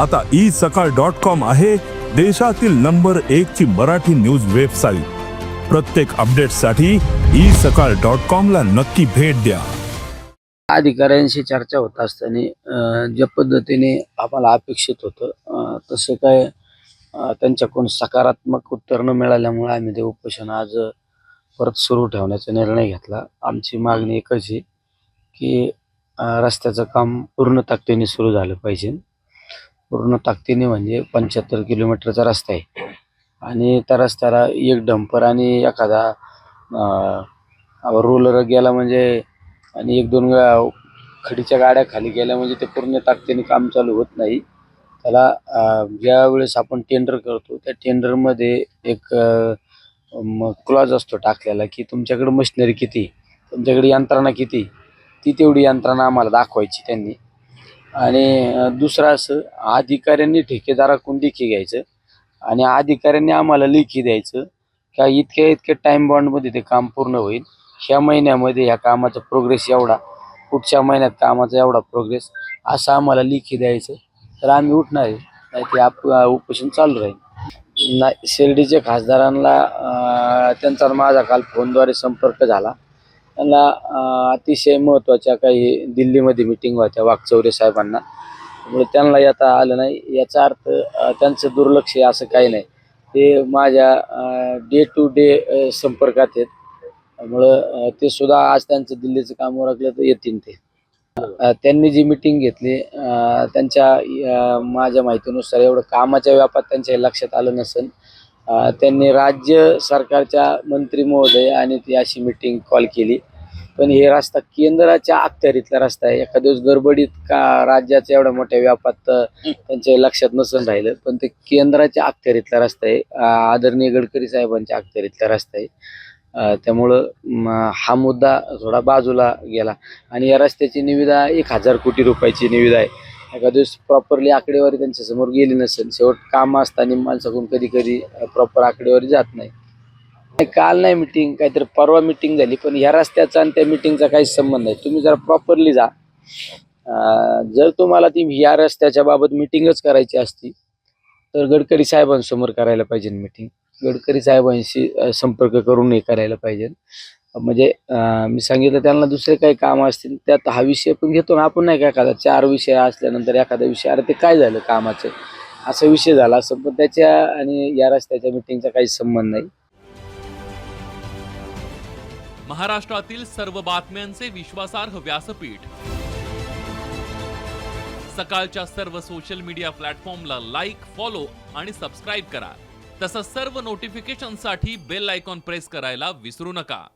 आता ई सकाळ dot com आहे देशातील नंबर एक ची मराठी न्यूज वेबसाईट. प्रत्येक अपडेटसाठी ई सकाळ डॉट कॉम ला नक्की भेट द्या. अधिकाऱ्यांशी चर्चा होत असताना ज्या पद्धतीने आम्हाला अपेक्षित होतं तसं काय त्यांच्याकडून सकारात्मक उत्तर न मिळाल्यामुळे आम्ही ते उपोषण आज परत सुरू ठेवण्याचा निर्णय घेतला. आमची मागणी एकच आहे की रस्त्याचं काम पूर्ण ताकदीने सुरू झालं पाहिजे. पूर्ण ताकदीने म्हणजे पंच्याहत्तर किलोमीटरचा रस्ता आहे. आणि त्या रस्त्याला एक डंपर आणि एखादा रोलर गेला म्हणजे आणि एक दोन वेळा खडीच्या गाड्या खाली गेल्या म्हणजे ते पूर्ण ताकदीने काम चालू होत नाही. त्याला ज्यावेळेस आपण टेंडर करतो त्या टेंडरमध्ये एक क्लॉज असतो टाकलेला की तुमच्याकडे मशिनरी किती तुमच्याकडे यंत्रणा किती ती तेवढी यंत्रणा आम्हाला दाखवायची त्यांनी. आणि दुसरं असं अधिकाऱ्यांनी ठेकेदाराकडून लेखी घ्यायचं आणि अधिकाऱ्यांनी आम्हाला लेखी द्यायचं का इतक्या इतक्या टाईम बॉन्डमध्ये ते काम पूर्ण होईल. ह्या महिन्यामध्ये ह्या कामाचा प्रोग्रेस एवढा पुढच्या महिन्यात कामाचा एवढा प्रोग्रेस असं आम्हाला लिखी द्यायचं. तर आम्ही उठणार आहे. नाही ते आप उपोषण चालू राहील. नाही शिर्डीच्या खासदारांना त्यांचा माझा काल फोनद्वारे संपर्क झाला. त्यांना अतिशय महत्त्वाच्या काही दिल्लीमध्ये मिटिंग होत्या वाकचौरे साहेबांना. त्यामुळे त्यांना येता आलं नाही. याचा अर्थ त्यांचं दुर्लक्ष असं काही नाही. ते माझ्या डे टू डे संपर्कात आहेत. त्यामुळं ते सुद्धा आज त्यांचं दिल्लीचं काम ओळखलं तर येतील ते. त्यांनी जी मिटिंग घेतली त्यांच्या माझ्या माहितीनुसार एवढं कामाच्या व्यापात त्यांच्या लक्षात आलं नसेल. त्यांनी राज्य सरकारच्या मंत्री महोदय आणि ती अशी मिटिंग कॉल केली. पण हे रस्ता केंद्राच्या अखत्यारीतला रस्ता आहे. एखाद्या दिवस गडबडीत का राज्याच्या एवढ्या मोठ्या व्यापात त्यांच्या लक्षात नसून राहिलं. पण ते केंद्राच्या अखत्यारीतला रस्ता आहे. आदरणीय गडकरी साहेबांच्या अखत्यारीतला रस्ता आहे. त्यामुळं हा मुद्दा थोडा बाजूला गेला. आणि या रस्त्याची निविदा एक हजार कोटी रुपयाची निविदा आहे. एखाद्या दिवस प्रॉपरली आकडेवारी त्यांच्यासमोर गेली नसेल. शेवट काम असताना माणसाकडून कधी कधी प्रॉपर आकडेवारी जात नाही. नाही, काल नाही मिटिंग काहीतरी परवा मिटिंग झाली पण ह्या रस्त्याचा आणि त्या मिटिंगचा काहीच संबंध नाही. तुम्ही जरा प्रॉपरली जा. जर तुम्हाला ती ह्या रस्त्याच्या बाबत मिटिंगच करायची असती तर गडकरी साहेबांसमोर करायला पाहिजे मिटिंग गडकरी साहेबांशी संपर्क करून हे करायला पाहिजे. म्हणजे मी सांगितलं त्यांना दुसरे काही काम असतील त्यात हा विषय पण घेतो ना. आपण नाही का एखादा चार विषय असल्यानंतर एखादा विषय अरे ते काय झालं कामाचं? असा विषय झाला असं पण त्याच्या आणि या रस्त्याच्या मिटिंगचा काही संबंध नाही. महाराष्ट्रातील सर्व बातम्यांचे विश्वासार्ह व्यासपीठ. सकाळच्या सर्व सोशल मीडिया प्लॅटफॉर्मला लाईक फॉलो आणि सबस्क्राईब करा. तसंच सर्व नोटिफिकेशनसाठी बेल आयकॉन प्रेस करायला विसरू नका.